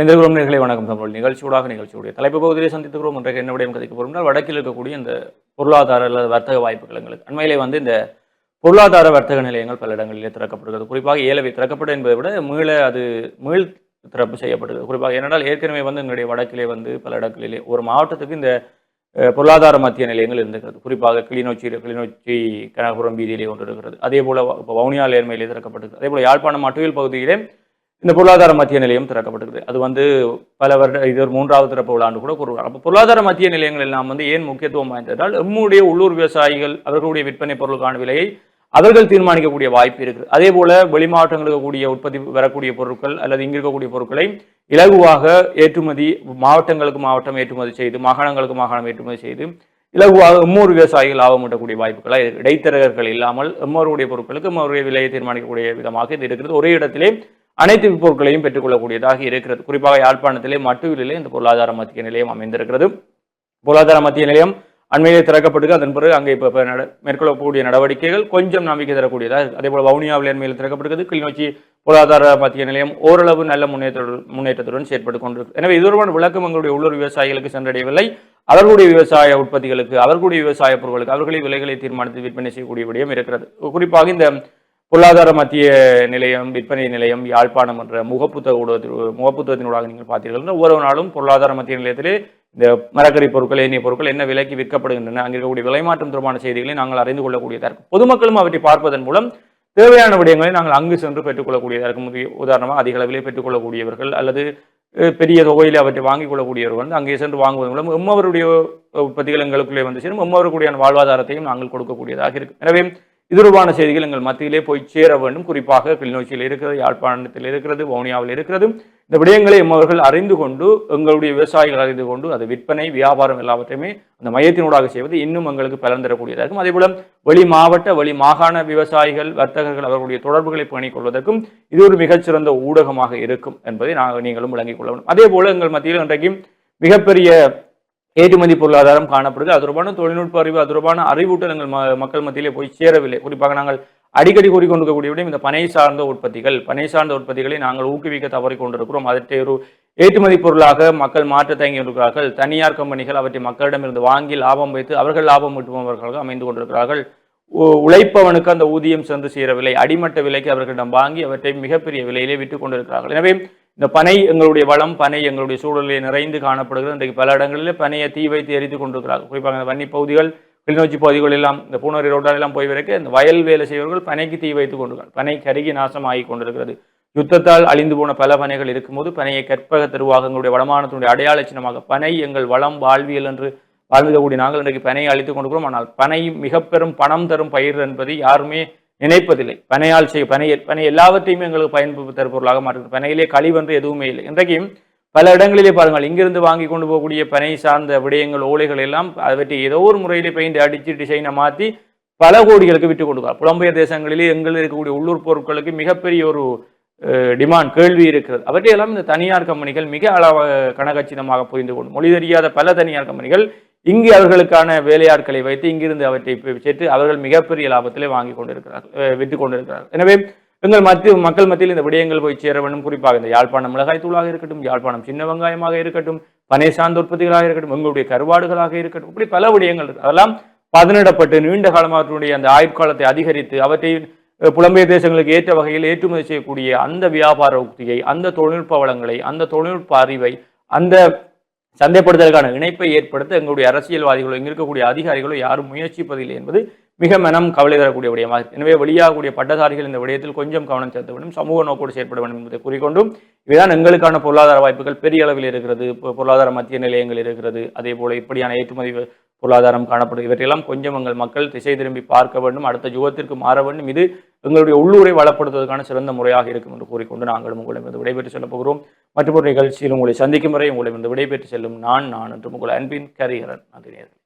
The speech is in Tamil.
இணைந்திருக்கிறோம் நேர்களை வணக்கம் தமிழ். நிகழ்ச்சியூடாக நிகழ்ச்சியுடைய தலைப்பு பகுதியை சந்தித்துக்கிறோம் இன்றைக்கு என்ன விடயம் கதைக்கு போகிறோம் வடக்கில் இருக்கக்கூடிய இந்த பொருளாதார அல்லது வர்த்தக வாய்ப்புகள் எங்களுக்கு. அண்மையிலே வந்து இந்த பொருளாதார வர்த்தக நிலையங்கள் பல இடங்களிலே திறக்கப்படுகிறது. குறிப்பாக ஏலவை திறக்கப்படும் என்பதை விட மீள அது மீள் திறப்பு செய்யப்படுகிறது. குறிப்பாக ஏனென்றால் ஏற்கனவே வந்து எங்களுடைய வடக்கிலே வந்து பல இடங்களிலே ஒரு மாவட்டத்துக்கு இந்த பொருளாதார மத்திய நிலையங்கள் இருந்திருக்கிறது. குறிப்பாக கிளிநொச்சி கிளிநொச்சி கனகபுரம் வீதியிலே ஒன்று இருக்கிறது. அதே போல வ- இப்போ வவுனியா நேர்மையிலே திறக்கப்பட்டது அதே போல யாழ்ப்பாணம் மட்டுவில் பகுதியிலே இந்த பொருளாதார மத்திய நிலையம் திறக்கப்பட்டிருக்கு அது வந்து பல வருட இது ஒரு மூன்றாவது திறப்பு விழாண்டு கூட கூறுவார் அப்போ பொருளாதார மத்திய நிலையங்கள் எல்லாம் வந்து ஏன் முக்கியத்துவம் வாய்ந்ததால் நம்முடைய உள்ளூர் விவசாயிகள் அவர்களுடைய விற்பனை பொருளுக்கான விலையை அவர்கள் தீர்மானிக்கக்கூடிய வாய்ப்பு இருக்குது. அதே போல வெளிமாவட்டங்களுக்கு கூடிய உற்பத்தி வரக்கூடிய பொருட்கள் அல்லது இங்கு இருக்கக்கூடிய பொருட்களை இலகுவாக ஏற்றுமதி மாவட்டங்களுக்கு மாவட்டம் ஏற்றுமதி செய்து மாகாணங்களுக்கு மாகாணம் ஏற்றுமதி செய்து இலகுவாக எம்மூர் விவசாயிகள் லாபம் ஈட்டக்கூடிய வாய்ப்புகளாக இருக்குது இடைத்தரகர்கள் இல்லாமல் எம்மோருடைய பொருட்களுக்கு எம்மோருடைய விலையை தீர்மானிக்கக்கூடிய விதமாக இது இருக்கிறது. ஒரே இடத்திலே அனைத்து பொருட்களையும் பெற்றுக்கொள்ளக்கூடியதாக இருக்கிறது. குறிப்பாக யாழ்ப்பாணத்திலே மட்டுவிலே இந்த பொருளாதார மத்திய நிலையம் அமைந்திருக்கிறது. பொருளாதார மத்திய நிலையம் அண்மையிலே திறக்கப்பட்டு அதன் பிறகு அங்கே இப்போ மேற்கொள்ளக்கூடிய நடவடிக்கைகள் கொஞ்சம் நம்பிக்கை தரக்கூடியதாக அதே போல் வவுனியாவில் அண்மையில் திறக்கப்படுகிறது கிளிநொச்சி பொருளாதார மத்திய நிலையம் ஓரளவு நல்ல முன்னேற்றத்துடன் முன்னேற்றத்துடன் செயற்பட்டு கொண்டிருக்கு. எனவே இது தொடர்பான விளக்கம் எங்களுடைய உள்ளூர் விவசாயிகளுக்கு சென்றடையவில்லை. அவர்களுடைய விவசாய உற்பத்திகளுக்கு அவர்களுடைய விவசாய பொருட்களுக்கு அவர்களே விலைகளை தீர்மானித்து விற்பனை செய்யக்கூடிய விடயம் இருக்கிறது. குறிப்பாக இந்த பொருளாதார மத்திய நிலையம் விற்பனை நிலையம் யாழ்ப்பாணம் என்ற முகப்புத்தக ஊடகத்தில் முகப்புத்தகத்தினூடாக நீங்கள் பார்த்தீர்கள் ஒவ்வொரு நாளும் பொருளாதார மத்திய நிலையத்திலே இந்த மரக்கறி பொருட்கள் ஏனைய பொருட்கள் என்ன விலைக்கு விற்கப்படுகின்றன அங்கே இருக்கக்கூடிய விலைமாற்றம் தொடர்பான செய்திகளை நாங்கள் அறிந்து கொள்ளக்கூடியதாக இருக்கும். பொதுமக்களும் அவற்றை பார்ப்பதன் மூலம் தேவையான விடயங்களை நாங்கள் அங்கு சென்று பெற்றுக்கொள்ளக்கூடியதாக இருக்கும். உதாரணமாக உதாரணமாக அதிக அளவிலே பெற்றுக்கொள்ளக்கூடியவர்கள் அல்லது பெரிய தொகையில் அவற்றை வாங்கிக் கொள்ளக்கூடியவர்கள் வந்து அங்கே சென்று வாங்குவதன் மூலம் எம்மவருடைய உற்பத்திகள் எங்களுக்குள்ளே வந்து சேரும். எம்மவருக்குடியான வாழ்வாதாரத்தையும் நாங்கள் கொடுக்கக்கூடியதாக இருக்கும். எனவே இது தொடர்பான செய்திகள் எங்கள் மத்தியிலே போய் சேர வேண்டும். குறிப்பாக கிளிநொச்சியில் இருக்கிறது யாழ்ப்பாணத்தில் இருக்கிறது வவுனியாவில் இருக்கிறது. இந்த விடயங்களை அவர்கள் அறிந்து கொண்டு எங்களுடைய விவசாயிகள் அறிந்து கொண்டு அது விற்பனை வியாபாரம் எல்லாவற்றையுமே அந்த மையத்தினூடாக செய்வது இன்னும் எங்களுக்கு பலன் தரக்கூடியதாக இருக்கும். அதே வெளி மாவட்ட வெளி மாகாண விவசாயிகள் வர்த்தகர்கள் அவர்களுடைய தொடர்புகளை பேணிக் கொள்வதற்கும் இது ஒரு மிகச்சிறந்த ஊடகமாக இருக்கும் என்பதை நாங்கள் நீங்களும் விளங்கிக் கொள்ள வேண்டும். அதே போல எங்கள் மத்தியில் இன்றைக்கு மிகப்பெரிய ஏற்றுமதி பொருளாதாரம் காணப்படுது அது தொடர்பான தொழில்நுட்ப அறிவு அது தொடர்பான அறிவூட்டங்கள் மக்கள் மத்தியிலே போய் சேரவில்லை. குறிப்பாக நாங்கள் அடிக்கடி கூறிக்கொண்டிருக்கக்கூடிய விடயம் இந்த பனை சார்ந்த உற்பத்திகள் பனை சார்ந்த உற்பத்திகளை நாங்கள் ஊக்குவிக்க தவறி கொண்டிருக்கிறோம். அதற்றை ஒரு ஏற்றுமதி பொருளாக மக்கள் மாற்ற தயங்கி இருக்கிறார்கள். தனியார் கம்பெனிகள் அவற்றை மக்களிடமிருந்து வாங்கி லாபம் வைத்து அவர்கள் லாபம் ஈட்டுபவர்களாக அமைந்து கொண்டிருக்கிறார்கள். உ- உழைப்பவனுக்கு அந்த ஊதியம் சென்று சேரவில்லை. அடிமட்ட விலைக்கு அவர்களிடம் வாங்கி அவற்றை மிகப்பெரிய விலையிலே விற்றுக் கொண்டிருக்கிறார்கள். எனவே இந்த பனை எங்களுடைய வளம் பனை எங்களுடைய சூழலில் நிறைந்து காணப்படுகிறது. இன்றைக்கு பல இடங்களில் பனையை தீ வைத்து எரித்துக் கொண்டிருக்கிறார்கள். குறிப்பாக இந்த வன்னி பகுதிகள் கிளிநொச்சி பகுதிகள் எல்லாம் இந்த பூனரி ரோட்டால் எல்லாம் போய் வரைக்கும் இந்த வயல் வேலை செய்வர்கள் பனைக்கு தீ வைத்துக் கொண்டிருக்கிறார்கள். பனை கருகி நாசமாகி கொண்டிருக்கிறது. யுத்தத்தால் அழிந்து போன பல பனைகள் இருக்கும்போது பனையை கற்பக தெருவாக எங்களுடைய வளமானத்தினுடைய அடையாள சின்னமாக பனை எங்கள் வளம் வாழ்வியல் என்று வாழ்ந்துக்கூடிய நாங்கள் இன்றைக்கு பனையை அழித்துக் கொண்டிருக்கிறோம். ஆனால் பனை மிக பெரும் பணம் தரும் பயிர் என்பதை யாருமே நினைப்பதில்லை பனையால் செய்ய பனை பனை எல்லாவற்றையுமே எங்களுக்கு பயன்பு தருபொருளாக மாற்றுகிறது பனையிலே கழிவென்று எதுவுமே இல்லை. இன்றைக்கும் பல இடங்களிலே பாருங்கள் இங்கிருந்து வாங்கி கொண்டு போகக்கூடிய பனை சார்ந்த விடயங்கள் ஓலைகள் எல்லாம் அவற்றை ஏதோ ஒரு முறையிலே பெயிண்ட் அடித்து டிசைனை மாற்றி பல கோடிகளுக்கு விட்டு கொடுக்கிறார் புலம்பெயர் தேசங்களிலே எங்கள் இருக்கக்கூடிய உள்ளூர் பொருட்களுக்கு மிகப்பெரிய ஒரு டிமாண்ட் கேள்வி இருக்கிறது. அவற்றையெல்லாம் இந்த தனியார் கம்பெனிகள் மிக அளவாக கனகச்சிதமாக புரிந்து கொண்டு மொழி தெரியாத பல தனியார் கம்பெனிகள் இங்கு அவர்களுக்கான வேலையாட்களை வைத்து இங்கிருந்து அவற்றை பெ- சேர்த்து அவர்கள் மிகப்பெரிய லாபத்திலே வாங்கி கொண்டிருக்கிறார்கள் அஹ் விற்று கொண்டிருக்கிறார்கள் எனவே எங்கள் மத்திய மக்கள் மத்தியில் இந்த விடயங்கள் போய் சேர வேண்டும். குறிப்பாக இந்த யாழ்ப்பாணம் மிளகாய் தூளாக இருக்கட்டும் யாழ்ப்பாணம் சின்ன வெங்காயமாக இருக்கட்டும் பனை சார்ந்த உற்பத்திகளாக இருக்கட்டும் எங்களுடைய கருவாடுகளாக இருக்கட்டும் இப்படி பல விடயங்கள் இருக்கு. அதெல்லாம் பதனிடப்பட்டு நீண்ட காலமாகக்கூடிய அந்த ஆயுட்காலத்தை அதிகரித்து அவற்றை புலம்பெயர் தேசங்களுக்கு ஏற்ற வகையில் ஏற்றுமதி செய்யக்கூடிய அந்த வியாபார உக்தியை அந்த தொழில்நுட்ப வளங்களை அந்த தொழில்நுட்ப அறிவை அந்த சந்தைப்படுத்தலுக்கான இணைப்பை ஏற்படுத்த எங்களுடைய அரசியல்வாதிகளோ இங்கே இருக்கக்கூடிய அதிகாரிகளோ யாரும் முயற்சிப்பதில்லை என்பது மிக மனம் கவலை தரக்கூடிய விடயமாக எனவே வெளியாகக்கூடிய பட்டதாரிகள் இந்த விடயத்தில் கொஞ்சம் கவனம் செலுத்த வேண்டும். சமூக நோக்கோடு செயற்பட வேண்டும் என்பதை கூறிக்கொண்டும் இதுதான் எங்களுக்கான பொருளாதார வாய்ப்புகள். பெரிய அளவில் இருக்கிறது பொ- பொருளாதார மத்திய நிலையங்கள் இருக்கிறது அதே போல இப்படியான ஏற்றுமதி பொருளாதாரம் காணப்படும் இவற்றையெல்லாம் கொஞ்சம் எங்கள் மக்கள் திசை திரும்பி பார்க்க வேண்டும். அடுத்த யுகத்திற்கு மாற வேண்டும். இது எங்களுடைய உள்ளூரை வளப்படுத்துவதற்கான சிறந்த முறையாக இருக்கும் என்று கூறிக்கொண்டு நாங்களும் உங்களிடம் விடைபெற்று செல்லப் போகிறோம். மற்றொரு நிகழ்ச்சியில் உங்களை சந்திக்கும் வரை உங்களிடம் விடைபெற்று செல்லும் நான் நான் என்று உங்கள் அன்பின் கரிகரன் நன்றி